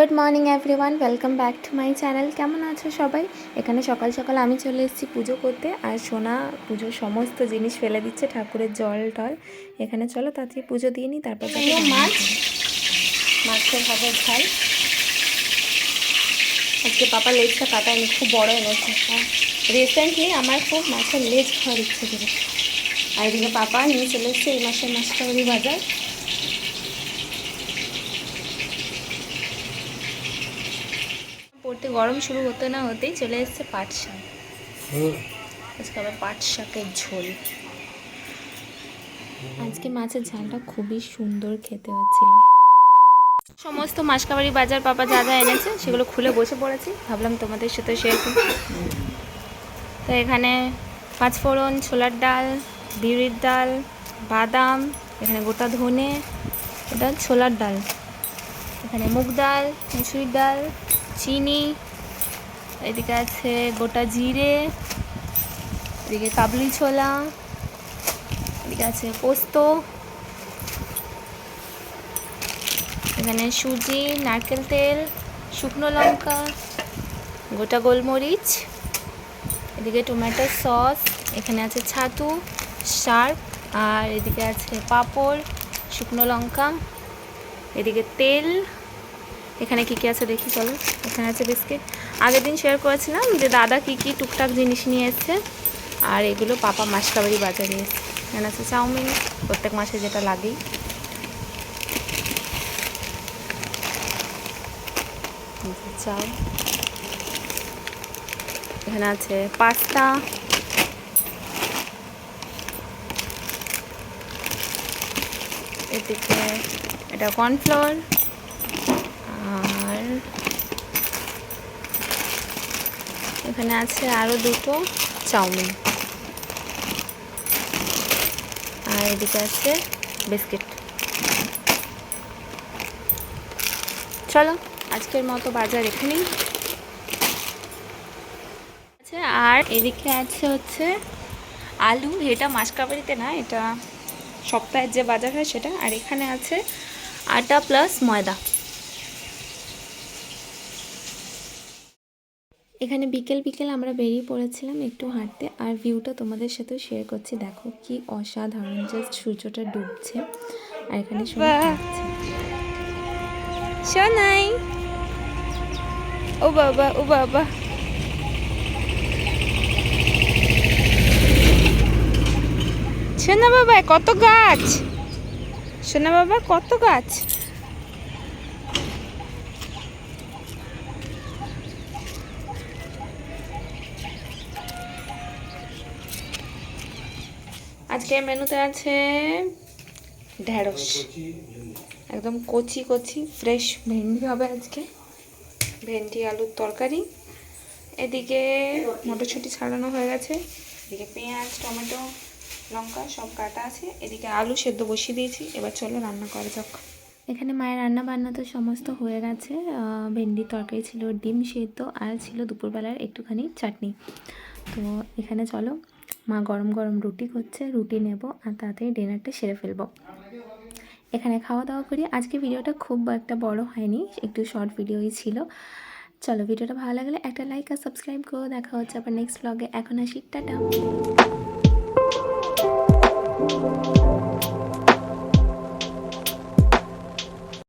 Good morning everyone welcome back to my channel কেমন আছো সবাই? এখানে সকাল সকাল আমি চলে এসেছি পুজো করতে আর সোনা পুজোর সমস্ত জিনিস ফেলে দিচ্ছে ঠাকুরের জল টল। এখানে চলো তাড়াতাড়ি পুজো দিয়ে নিই তারপর মাছ। মাছের ভাতের ঝাল। আজকে পাপা লেজটা কাটায়নি খুব বড় এনেছে। রিসেন্টলি আমার খুব মাছের লেজ খাওয়ার ইচ্ছে করে। আর এদিকে পাপা নিয়ে চলে এসছে এই মাসের মাসকাবারি বাজার। পড়তে গরম শুরু হতে না হতেই চলে এসছে পাট শাক আজকে আবার পাট শাকের ঝোল। আজকে মাছের ঝালটা খুবই সুন্দর খেতে হচ্ছিল। সমস্ত মাসকাবাড়ি বাজার পাপা যা যা এনেছে সেগুলো খুলে বসে পড়েছি। ভাবলাম তোমাদের সাথে শেয়ার করি। তো এখানে পাঁচফোড়ন ছোলার ডাল বিউরির ডাল বাদাম এখানে গোটা ধনে এটা ছোলার ডাল। এখানে মুগ ডাল মুসুরির ডাল চিনি, এদিকে আছে গোটা জিরে, এদিকে কাবলি ছোলা, এদিকে আছে পোস্ত, এখানে সুজি, নারকেল তেল, শুকনো লঙ্কা, গোটা গোলমরিচ, এদিকে টমেটো সস, এখানে আছে ছাতু শার্প আর এদিকে আছে পাঁপড়, শুকনো লঙ্কা, এদিকে তেল এখানে কি কি আছে দেখি চলো। এখানে আছে বিস্কিট। আগের দিন শেয়ার করেছিলাম যে দাদা কি কি টুকটাক জিনিস নিয়ে এসছে। আর এগুলো পাপা মাসকাবাড়ি বাজারে এসছে। এখানে আছে চাউমিন, প্রত্যেক মাসে যেটা লাগেই। চাউ। এখানে আছে পাস্তা। এদিকে এটা কর্নফ্লোর এখানে আছে আরও দুটো চাউমিন। আর এদিকে আছে বিস্কিট। চলো, আজকের মতো বাজার এখানেই। আছে আর এদিকে আছে হচ্ছে আলু, এটা মাসকাবাড়িতে না, এটা সপ্তাহের যে বাজার হয় সেটা। আর এখানে আছে আটা প্লাস ময়দা। এখানে বিকেল বিকেল আমরা বেরিয়ে পড়েছিলাম একটু হাঁটতে আর ভিউটা তোমাদের সাথেও শেয়ার করছি। দেখো কি অসাধারণ জাস্ট সূর্যটা ডুবছে আর এখানে শোনাই ও বাবা ও বাবা। সোনা বাবা কত গাছ? সোনা বাবা কত গাছ? আজকে মেনুতে আছে ঢেঁড়স। একদম কচি কচি ফ্রেশ ভেন্ডি হবে আজকে। ভেন্ডি, আলুর তরকারি। এদিকে মটরশুঁটি ছাড়ানো হয়ে গেছে। এদিকে পেঁয়াজ, টমেটো, লঙ্কা সব কাটা আছে। এদিকে আলু সেদ্ধ বসিয়ে দিয়েছি। এবার চলো রান্না করা যাক। এখানে মায়ের রান্না বান্না তো সমস্ত হয়ে গেছে। ভেন্ডির তরকারি ছিল, ডিম সেদ্ধ, আর ছিল দুপুরবেলার একটুখানি চাটনি। তো এখানে চলো মা গরম গরম রুটি করছে, রুটি নেব আর তাড়াতাড়ি ডিনারটা সেরে ফেলব। এখানে খাওয়া দাওয়া করি। আজকে ভিডিওটা খুব একটা বড় হয়নি, একটু শর্ট ভিডিওই ছিল। চলো, ভিডিওটা ভালো লাগলে একটা লাইক আর সাবস্ক্রাইব করো। দেখা হচ্ছে আবার নেক্সট ব্লগে এখন আসি। টাটা!